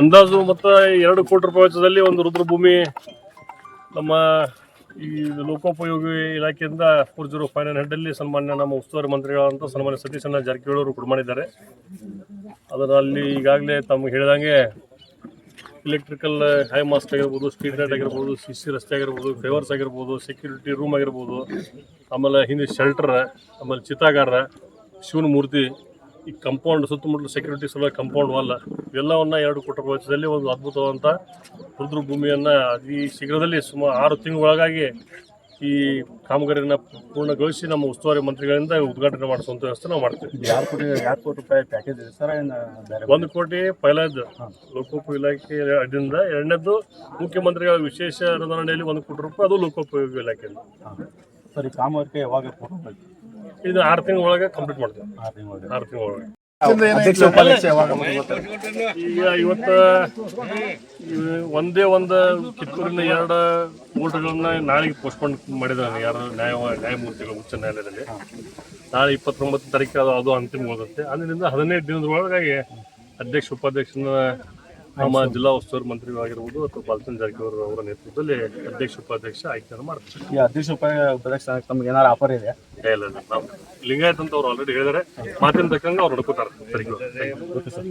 ಅಂದಾಜು ಮತ್ತು ಎರಡು ಕೋಟಿ ರೂಪಾಯಿ ವೆಚ್ಚದಲ್ಲಿ ಒಂದು ರುದ್ರಭೂಮಿ ನಮ್ಮ ಈ ಲೋಕೋಪಯೋಗಿ ಇಲಾಖೆಯಿಂದ ಫೋರ್ ಜೀರೋ ಫೈವ್ ನೈನ್ ಹೆಡ್ಡಲ್ಲಿ ಸನ್ಮಾನ್ಯ ನಮ್ಮ ಉಸ್ತುವಾರಿ ಮಂತ್ರಿಗಳಂತ ಸನ್ಮಾನ್ಯ ಸತೀಶಣ್ಣ ಜಾರಕಿಹೊಳಿ ಅವರು ಕೊಡ ಮಾಡಿದ್ದಾರೆ. ಅದನ್ನು ಅಲ್ಲಿ ಈಗಾಗಲೇ ತಮ್ಗೆ ಹೇಳಿದಂಗೆ ಇಲೆಕ್ಟ್ರಿಕಲ್ ಹೈ ಮಾಸ್ಟ್ ಆಗಿರ್ಬೋದು ಸ್ಟ್ರೀಟ್ ಲೈಟ್ ಆಗಿರ್ಬೋದು ಸಿ ಸಿ ರಸ್ತೆ ಆಗಿರ್ಬೋದು ಫೇವರ್ಸ್ ಆಗಿರ್ಬೋದು ಸೆಕ್ಯೂರಿಟಿ ರೂಮ್ ಆಗಿರ್ಬೋದು, ಆಮೇಲೆ ಹಿಂದೆ ಶೆಲ್ಟರ್ ಆಮೇಲೆ ಚಿತಾಗಾರ, ಶಿವನ ಮೂರ್ತಿ ಈ ಕಂಪೌಂಡ್ ಸುತ್ತಮುತ್ತಲು ಸೆಕ್ಯೂರಿಟಿ ಸಲುವಾಗಿ ಕಂಪೌಂಡ್ ವಾಲ್ ಇವೆಲ್ಲವನ್ನ ಎರಡು ಕೋಟಿ ರೂಪಾಯಿ ವೆಚ್ಚದಲ್ಲಿ ಒಂದು ಅದ್ಭುತವಾದಂಥ ರುದ್ರ ಭೂಮಿಯನ್ನು ಈ ಶೀಘ್ರದಲ್ಲಿ ಸುಮಾರು ಆರು ತಿಂಗಳೊಳಗಾಗಿ ಈ ಕಾಮಗಾರಿಯನ್ನು ಪೂರ್ಣಗೊಳಿಸಿ ನಮ್ಮ ಉಸ್ತುವಾರಿ ಮಂತ್ರಿಗಳಿಂದ ಉದ್ಘಾಟನೆ ಮಾಡಿಸುವಂಥ ವ್ಯವಸ್ಥೆ ನಾವು ಮಾಡ್ತೀವಿ. ಒಂದು ಕೋಟಿ ಪೈಲಾದ್ದು ಲೋಕೋಪಯೋಗಿ ಇಲಾಖೆ ಅದರಿಂದ ಎರಡನೇದ್ದು ಮುಖ್ಯಮಂತ್ರಿಗಳ ವಿಶೇಷ ಅನುದಾನದಲ್ಲಿ ಒಂದು ಕೋಟಿ ರೂಪಾಯಿ ಅದು ಲೋಕೋಪಯೋಗಿ ಇಲಾಖೆಯಿಂದ. ಸರಿ ಕಾಮಗಾರಿಕೆ ಯಾವಾಗ ಇದು ಆರು ತಿಂಗಳ ಒಳಗೆ ಕಂಪ್ಲೀಟ್ ಮಾಡ್ತೀವಿ. ಆರು ತಿಂಗಳು ಒಳಗೆ. ಅಧ್ಯಕ್ಷ ಉಪಾಧ್ಯಕ್ಷ ಯಾವಾಗ ಈಗ ಇವತ್ತು ಒಂದೇ ಒಂದು ಕಿತ್ತೂರಿನ ಎರಡು ಊಟಗಳನ್ನ ನಾಳೆಗೆ ಪೋಸ್ಟ್ಪೋನ್ ಮಾಡಿದ್ದಾರೆ ಯಾರು ನ್ಯಾಯ ನ್ಯಾಯಮೂರ್ತಿಗಳು ಉಚ್ಚ ನ್ಯಾಯಾಲಯದಲ್ಲಿ. ನಾಳೆ ಇಪ್ಪತ್ತೊಂಬತ್ತು ತಾರೀಕು ಅದು ಅದು ಅಂತಿಮಗೊಳ್ಳುತ್ತೆ ಅಂದಿನಿಂದ ಹದಿನೈದು ದಿನದೊಳಗಾಗಿ ಅಧ್ಯಕ್ಷ ಉಪಾಧ್ಯಕ್ಷನ ನಮ್ಮ ಜಿಲ್ಲಾ ಉಸ್ತುವಾರಿ ಮಂತ್ರಿಗಳಾಗಿರ್ಬೋದು ಅಥವಾ ಬಾಲಚಂದ್ರ ಜಾರಕಿಹೊಳಿ ಅವರ ನೇತೃತ್ವದಲ್ಲಿ ಅಧ್ಯಕ್ಷ ಉಪಾಧ್ಯಕ್ಷ ಆಯ್ಕೆಯನ್ನು ಮಾಡ್ತಾರೆ. ಈ ಅಧ್ಯಕ್ಷ ಉಪಾಯ ಉಪಾಧ್ಯಕ್ಷ ತಮ್ಗೆ ಏನಾರು ಆಫರ್ ಇದೆ? ಇಲ್ಲ ಇಲ್ಲ. ನಾವು ಲಿಂಗಾಯತ್ ಅಂತ ಅವ್ರು ಆಲ್ರೆಡಿ ಹೇಳಿದಾರೆ. ಮಾತಿನ ತಕ್ಕಂಗೆ ಅವ್ರು ನಡ್ಕೋತಾರೆ. ಸರ್